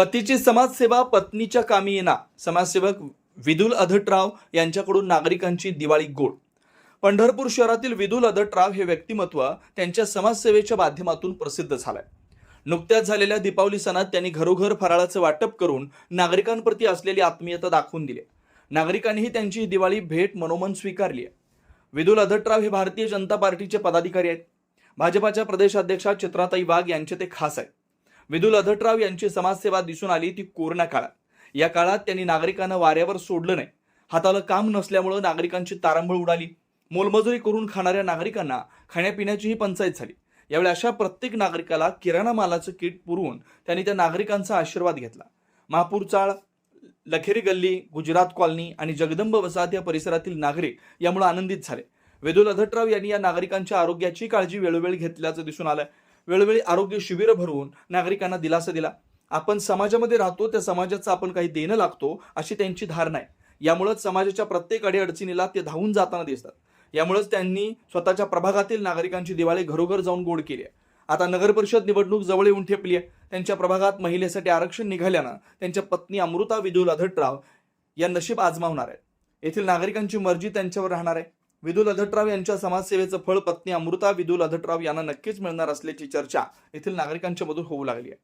पतीची समाजसेवा पत्नीच्या कामी येणार. समाजसेवक विदुल अधटराव यांच्याकडून नागरिकांची दिवाळी गोड. पंढरपूर शहरातील विदुल अधटराव हे व्यक्तिमत्व त्यांच्या समाजसेवेच्या माध्यमातून प्रसिद्ध झालंय. नुकत्याच झालेल्या दीपावली सणात त्यांनी घरोघर फराळाचं वाटप करून नागरिकांप्रती असलेली आत्मीयता दाखवून दिली. नागरिकांनीही त्यांची दिवाळी भेट मनोमन स्वीकारली आहे. विदुल अधटराव हे भारतीय जनता पार्टीचे पदाधिकारी आहेत. भाजपाच्या प्रदेशाध्यक्षा चित्राताई वाघ यांचे ते खास आहेत. विदुल अधटराव यांची समाजसेवा दिसून आली ती कोरोना काळात. या काळात त्यांनी नागरिकांना वाऱ्यावर सोडलं नाही. हाताला काम नसल्यामुळं नागरिकांची तारांबळ उडाली. मोलमजुरी करून खाणाऱ्या नागरिकांना खाण्यापिण्याचीही पंचायत झाली. यावेळी अशा प्रत्येक नागरिकाला किराणा मालाचं किट पुरवून त्यांनी त्या नागरिकांचा आशीर्वाद घेतला. महापूर चाळ लखेरी गल्ली गुजरात कॉलनी आणि जगदंब वसाहत या परिसरातील नागरिक यामुळे आनंदित झाले. वेदुल अधटराव यांनी या नागरिकांच्या आरोग्याची काळजी वेळोवेळी घेतल्याचं दिसून आलं वेळोवेळी आरोग्य शिबिरं भरवून नागरिकांना दिलासा दिला. आपण समाजामध्ये राहतो त्या समाजाचं आपण काही देणं लागतो अशी त्यांची धारणा आहे. यामुळेच समाजाच्या प्रत्येक अडीअडचणीला ते धावून जाताना दिसतात. यामुळेच त्यांनी स्वतःच्या प्रभागातील नागरिकांची दिवाळी घरोघर जाऊन गोड केली आहे. आता नगर परिषद निवडणूक जवळ येऊन ठेपली आहे. त्यांच्या प्रभागात महिलेसाठी आरक्षण निघाल्यानं त्यांच्या पत्नी अमृता विदुल अधटराव या नशीब आजमावणार आहेत. येथील नागरिकांची मर्जी त्यांच्यावर राहणार आहे. विदुल अधटराव यांच्या समाजसेवेचं फळ पत्नी अमृता विदुल अधटराव यांना नक्कीच मिळणार असल्याची चर्चा येथील नागरिकांच्या मधून होऊ लागली आहे.